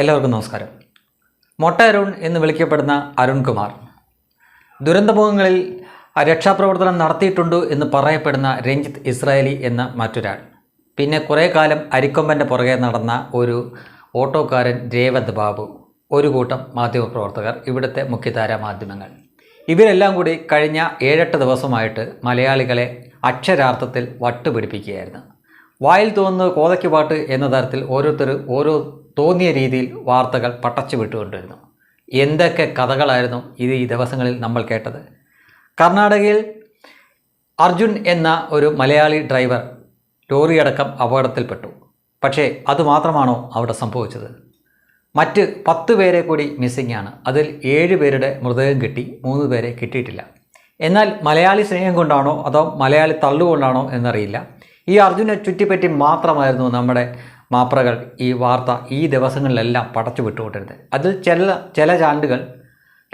എല്ലാവർക്കും നമസ്കാരം. മൊട്ട അരുൺ എന്ന് വിളിക്കപ്പെടുന്ന അരുൺകുമാർ ദുരന്തമുഖങ്ങളിൽ രക്ഷാപ്രവർത്തനം നടത്തിയിട്ടുണ്ട് എന്ന് പറയപ്പെടുന്ന രഞ്ജിത്ത് ഇസ്രായേലി എന്ന മറ്റൊരാൾ. പിന്നെ കുറേ കാലം അരിക്കൊമ്പന്റെ പുറകെ നടന്ന ഒരു ഓട്ടോക്കാരൻ രേവന്ത് ബാബു. ഒരു കൂട്ടം മാധ്യമപ്രവർത്തകർ ഇവിടുത്തെ മുഖ്യധാര മാധ്യമങ്ങൾ. ഇവരെല്ലാം കൂടി കഴിഞ്ഞ ഏഴെട്ട് ദിവസമായിട്ട് മലയാളികളെ അക്ഷരാർത്ഥത്തിൽ വട്ടുപിടിപ്പിക്കുകയായിരുന്നു. വായിൽ തോന്നുന്നത് കോതയ്ക്ക് പാട്ട് എന്ന തരത്തിൽ ഓരോരുത്തർ ഓരോ തോന്നിയ രീതിയിൽ വാർത്തകൾ പട്ടച്ചു വിട്ടുകൊണ്ടിരുന്നു. എന്തൊക്കെ കഥകളായിരുന്നു ഇത് ഈ ദിവസങ്ങളിൽ നമ്മൾ കേട്ടത്? കർണാടകയിൽ അർജുൻ എന്ന ഒരു മലയാളി ഡ്രൈവർ ലോറിയടക്കം അപകടത്തിൽപ്പെട്ടു. പക്ഷേ അതുമാത്രമാണോ അവിടെ സംഭവിച്ചത്? മറ്റ് പത്ത് പേരെ കൂടി മിസ്സിംഗ് ആണ്. അതിൽ ഏഴ് പേരുടെ മൃതദേഹം കിട്ടി മൂന്ന് പേരെ കിട്ടിയിട്ടില്ല. എന്നാൽ മലയാളി സ്നേഹം കൊണ്ടാണോ അതോ മലയാളി തള്ളുകൊണ്ടാണോ എന്നറിയില്ല. ഈ അർജുനെ ചുറ്റിപ്പറ്റി മാത്രമായിരുന്നു നമ്മുടെ മാപ്രകൾ ഈ വാർത്ത ഈ ദിവസങ്ങളിലെല്ലാം പടച്ചു വിട്ടുകൊണ്ടിരുന്നത്. അതിൽ ചില ചില ചാനലുകൾ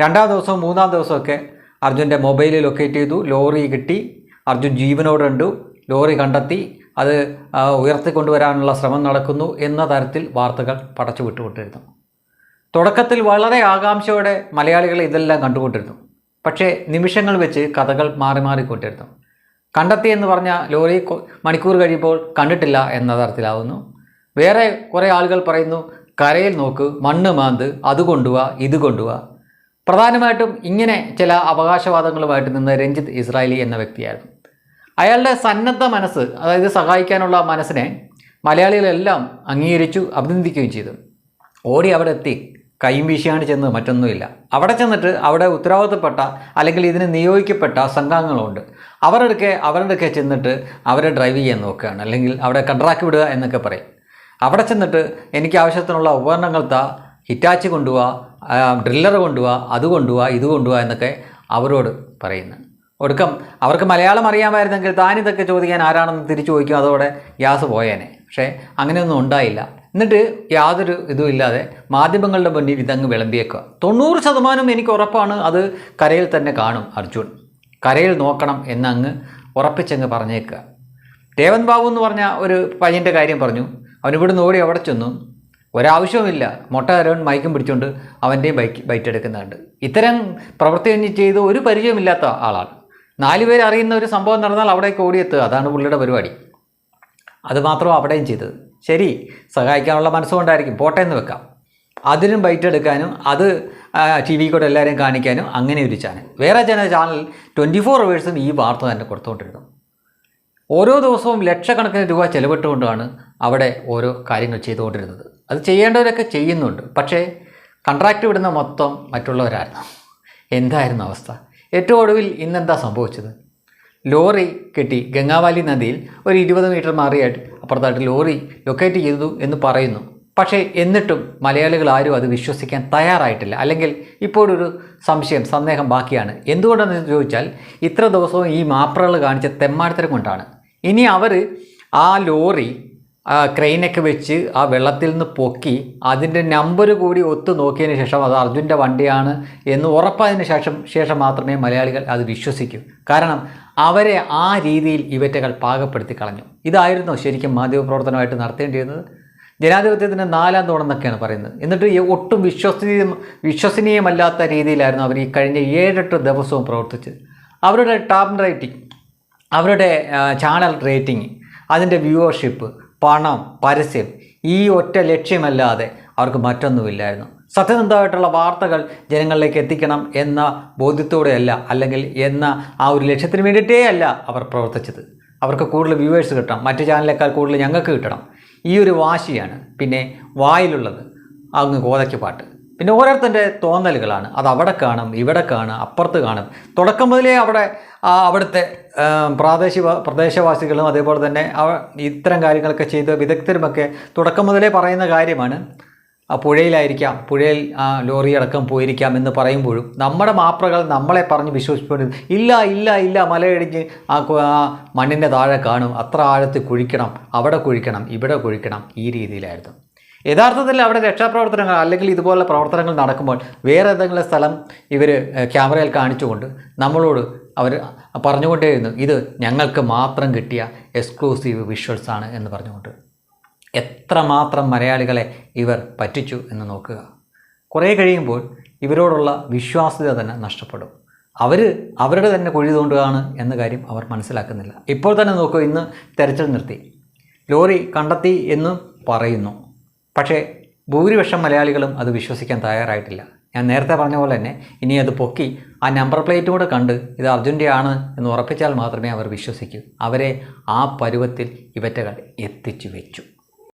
രണ്ടാം ദിവസവും മൂന്നാം ദിവസമൊക്കെ അർജുന്റെ മൊബൈലിൽ ലൊക്കേറ്റ് ചെയ്തു. ലോറി കിട്ടി. അർജുൻ ജീവനോട് കണ്ടു. ലോറി കണ്ടെത്തി. അത് ഉയർത്തിക്കൊണ്ടുവരാനുള്ള ശ്രമം നടക്കുന്നു എന്ന തരത്തിൽ വാർത്തകൾ പടച്ചു വിട്ടുകൊണ്ടിരുന്നു. തുടക്കത്തിൽ വളരെ ആകാംക്ഷയോടെ മലയാളികൾ ഇതെല്ലാം കണ്ടുകൊണ്ടിരുന്നു. പക്ഷേ നിമിഷങ്ങൾ വെച്ച് കഥകൾ മാറി മാറിക്കൊണ്ടിരുന്നു. കണ്ടെത്തി എന്ന് പറഞ്ഞ ലോറി മണിക്കൂർ കഴിയുമ്പോൾ കണ്ടിട്ടില്ല എന്ന തരത്തിലാവുന്നു വേറെ കുറേ ആളുകൾ പറയുന്നു കരയിൽ നോക്ക് മണ്ണ് മാന്ത് അത് കൊണ്ടുപോവാ ഇത് കൊണ്ടുപോവാ പ്രധാനമായിട്ടും ഇങ്ങനെ ചില അവകാശവാദങ്ങളുമായിട്ട് നിന്ന് രഞ്ജിത്ത് ഇസ്രായേലി എന്ന വ്യക്തിയായിരുന്നു. അയാളുടെ സന്നദ്ധ മനസ്സ് അതായത് സഹായിക്കാനുള്ള മനസ്സിനെ മലയാളികളെല്ലാം അംഗീകരിച്ചു അഭിനന്ദിക്കുകയും ചെയ്തു. ഓടി അവിടെ എത്തി. കൈയും വീശിയാണ് ചെന്നത് മറ്റൊന്നുമില്ല. അവിടെ ചെന്നിട്ട് അവിടെ ഉത്തരവാദിത്തപ്പെട്ട അല്ലെങ്കിൽ ഇതിന് നിയോഗിക്കപ്പെട്ട സംഘാംഗങ്ങളുണ്ട്. അവരുടെ അവരുടെ ചെന്നിട്ട് അവരെ ഡ്രൈവ് ചെയ്യാൻ നോക്കുകയാണ്. അല്ലെങ്കിൽ അവിടെ കൺട്രാക്ട് വിടുക എന്നൊക്കെ പറയും. അവിടെ ചെന്നിട്ട് എനിക്ക് ആവശ്യത്തിനുള്ള ഉപകരണങ്ങൾ താ ഹിറ്റാച്ച് കൊണ്ടുപോവാ ഡ്രില്ലർ കൊണ്ടുപോവാ അത് കൊണ്ടുപോവാ ഇത് കൊണ്ടുപോവാ എന്നൊക്കെ അവരോട് പറയുന്നു. ഒടുക്കം അവർക്ക് മലയാളം അറിയാമായിരുന്നെങ്കിൽ താനിതൊക്കെ ചോദിക്കാൻ ആരാണെന്ന് തിരിച്ചു ചോദിക്കും. അതോടെ ഗ്യാസ് പോയേനെ. പക്ഷേ അങ്ങനെയൊന്നും ഉണ്ടായില്ല. എന്നിട്ട് യാതൊരു ഇതും ഇല്ലാതെ മാധ്യമങ്ങളുടെ മുന്നിൽ ഇതങ്ങ് വിളമ്പിയേക്കുക. തൊണ്ണൂറ് ശതമാനം എനിക്ക് ഉറപ്പാണ് അത് കരയിൽ തന്നെ കാണും അർജുൻ. കരയിൽ നോക്കണം എന്നങ്ങ് ഉറപ്പിച്ചങ്ങ് പറഞ്ഞേക്കുക. ദേവൻ ബാബു എന്ന് പറഞ്ഞ ഒരു പയ്യന്റെ കാര്യം പറഞ്ഞു. അവൻ ഇവിടുന്ന് ഓടി അവിടെ ചെന്നു. ഒരാവശ്യവുമില്ല. മൊട്ട അരവൻ മയക്കും പിടിച്ചുകൊണ്ട് അവന്റെയും ബൈക്ക് ബൈറ്റ് എടുക്കുന്നുണ്ട് ഇത്തരം പ്രവൃത്തി ചെയ്ത് ഒരു പരിചയമില്ലാത്ത ആളാണ്. നാല് പേര് അറിയുന്ന ഒരു സംഭവം നടന്നാൽ അവിടേക്ക് ഓടിയെത്തുക. അതാണ് പുള്ളിയുടെ പരിപാടി. അതുമാത്രം അവിടെയും ചെയ്തത്. ശരി സഹായിക്കാനുള്ള മനസ്സുകൊണ്ടായിരിക്കും. പോട്ടെ എന്ന് വെക്കാം. അതിനും ബൈറ്റ് എടുക്കാനും അത് ടി വി കൂടെ എല്ലാവരെയും കാണിക്കാനും അങ്ങനെ ഒരു ചാനൽ വേറെ ചാനൽ ചാനൽ ട്വന്റി ഫോർ അവേഴ്സും ഈ വാർത്ത തന്നെ കൊടുത്തുകൊണ്ടിരുന്നു. ഓരോ ദിവസവും ലക്ഷക്കണക്കിന് രൂപ ചെലവിട്ടുകൊണ്ടാണ് അവിടെ ഓരോ കാര്യങ്ങൾ ചെയ്തുകൊണ്ടിരുന്നത്. അത് ചെയ്യേണ്ടവരൊക്കെ ചെയ്യുന്നുണ്ട്. പക്ഷേ കൺട്രാക്റ്റ് വിടുന്ന മൊത്തം മറ്റുള്ളവരായിരുന്നു. എന്തായിരുന്നു അവസ്ഥ? ഏറ്റവും ഒടുവിൽ ഇന്നെന്താ സംഭവിച്ചത്? ലോറി കെട്ടി ഗംഗാവാലി നദിയിൽ ഒരു ഇരുപത് മീറ്റർ മാറിയായിട്ട് അപ്പുറത്തായിട്ട് ലോറി ലൊക്കേറ്റ് ചെയ്തു എന്ന് പറയുന്നു. പക്ഷേ എന്നിട്ടും മലയാളികൾ ആരും അത് വിശ്വസിക്കാൻ തയ്യാറായിട്ടില്ല. അല്ലെങ്കിൽ ഇപ്പോഴൊരു സംശയം സന്ദേഹം ബാക്കിയാണ്. എന്തുകൊണ്ടെന്ന് ചോദിച്ചാൽ ഇത്ര ദിവസവും ഈ മാപ്രകൾ കാണിച്ച തെമ്മാടിത്തരം കൊണ്ടാണ്. ഇനി അവർ ആ ലോറി ക്രെയിനൊക്കെ വെച്ച് ആ വെള്ളത്തിൽ നിന്ന് പൊക്കി അതിന്റെ നമ്പർ കൂടി ഒത്തു നോക്കിയതിന് ശേഷം അത് അർജുന്റെ വണ്ടിയാണ് എന്ന് ഉറപ്പായതിന് ശേഷം ശേഷം മാത്രമേ മലയാളികൾ അത് വിശ്വസിക്കൂ. കാരണം അവരെ ആ രീതിയിൽ ഇവറ്റകൾ പാകപ്പെടുത്തി കളഞ്ഞു. ഇതായിരുന്നു ശരിക്കും മാധ്യമപ്രവർത്തനമായിട്ട് നടത്തേണ്ടിയിരുന്നത്. ജനാധിപത്യത്തിന്റെ നാലാം തോണെന്നൊക്കെയാണ് പറയുന്നത്. എന്നിട്ട് ഒട്ടും വിശ്വസനീയ വിശ്വസനീയമല്ലാത്ത രീതിയിലായിരുന്നു അവർ ഈ കഴിഞ്ഞ ഏഴെട്ട് ദിവസവും പ്രവർത്തിച്ചത്. അവരുടെ ടാബ് റേറ്റിംഗ് അവരുടെ ചാനൽ റേറ്റിംഗ് അതിന്റെ വ്യൂവർഷിപ്പ് പണം പരസ്യം ഈ ഒറ്റ ലക്ഷ്യമല്ലാതെ അവർക്ക് മറ്റൊന്നുമില്ലായിരുന്നു. സത്യസന്ധമായിട്ടുള്ള വാർത്തകൾ ജനങ്ങളിലേക്ക് എത്തിക്കണം എന്ന ബോധ്യത്തോടെയല്ല അല്ലെങ്കിൽ എന്ന ആ ഒരു ലക്ഷ്യത്തിന് വേണ്ടിയിട്ടേ അല്ല അവർ പ്രവർത്തിച്ചത്. അവർക്ക് കൂടുതൽ വ്യൂവേഴ്സ് കിട്ടണം മറ്റു ചാനലിനേക്കാൾ കൂടുതൽ ഞങ്ങൾക്ക് കിട്ടണം. ഈ ഒരു വാശിയാണ് പിന്നെ വായിലുള്ളത്. അങ്ങ് കോതയ്ക്ക് പാട്ട്. പിന്നെ ഓരോരുത്തന്റെ തോന്നലുകളാണ്. അത് അവിടെ കാണും ഇവിടെ കാണും അപ്പുറത്ത് കാണും. തുടക്കം മുതലേ അവിടെ അവിടുത്തെ പ്രാദേശിക പ്രദേശവാസികളും അതേപോലെ തന്നെ ഇത്തരം കാര്യങ്ങളൊക്കെ ചെയ്ത വിദഗ്ധരുമൊക്കെ തുടക്കം മുതലേ പറയുന്ന കാര്യമാണ്. പുഴയിലായിരിക്കാം പുഴയിൽ ലോറി അടക്കം പോയിരിക്കാം എന്ന് പറയുമ്പോഴും നമ്മുടെ മാപ്രകൾ നമ്മളെ പറഞ്ഞ് വിശ്വസിപ്പിക്കുന്നത് ഇല്ല ഇല്ല ഇല്ല മലയിടിഞ്ഞ് ആ മണ്ണിന്റെ താഴെ കാണും അത്ര ആഴത്തിൽ കുഴിക്കണം അവിടെ കുഴിക്കണം ഇവിടെ കുഴിക്കണം ഈ രീതിയിലായിരുന്നു. യഥാർത്ഥത്തിൽ അവിടെ രക്ഷാപ്രവർത്തനങ്ങൾ അല്ലെങ്കിൽ ഇതുപോലുള്ള പ്രവർത്തനങ്ങൾ നടക്കുമ്പോൾ വേറെ ഏതെങ്കിലും സ്ഥലം ഇവർ ക്യാമറയിൽ കാണിച്ചുകൊണ്ട് നമ്മളോട് അവർ പറഞ്ഞുകൊണ്ടേയിരുന്നു ഇത് ഞങ്ങൾക്ക് മാത്രം കിട്ടിയ എക്സ്ക്ലൂസീവ് വിഷ്വൽസ് ആണ് എന്ന് പറഞ്ഞുകൊണ്ട്. എത്രമാത്രം മലയാളികളെ ഇവർ പറ്റിച്ചു എന്ന് നോക്കുക. കുറേ കഴിയുമ്പോൾ ഇവരോടുള്ള വിശ്വാസ്യത തന്നെ നഷ്ടപ്പെടും. അവർ അവരുടെ തന്നെ കുഴി തോണ്ടുകയാണ് എന്ന കാര്യം അവർ മനസ്സിലാക്കുന്നില്ല. ഇപ്പോൾ തന്നെ നോക്കൂ ഇന്ന് തെരച്ചിൽ നിർത്തി. ലോറി കണ്ടെത്തി എന്ന് പറയുന്നു. പക്ഷേ ഭൂരിപക്ഷം മലയാളികളും അത് വിശ്വസിക്കാൻ തയ്യാറായിട്ടില്ല. ഞാൻ നേരത്തെ പറഞ്ഞ പോലെ തന്നെ ഇനി അത് പൊക്കി ആ നമ്പർ പ്ലേറ്റ് കൂടെ കണ്ട് ഇത് അർജുന്റെ ആണ് എന്ന് ഉറപ്പിച്ചാൽ മാത്രമേ അവർ വിശ്വസിക്കൂ. അവരെ ആ പരുവത്തിൽ ഇവറ്റകൾ എത്തിച്ചു വെച്ചു.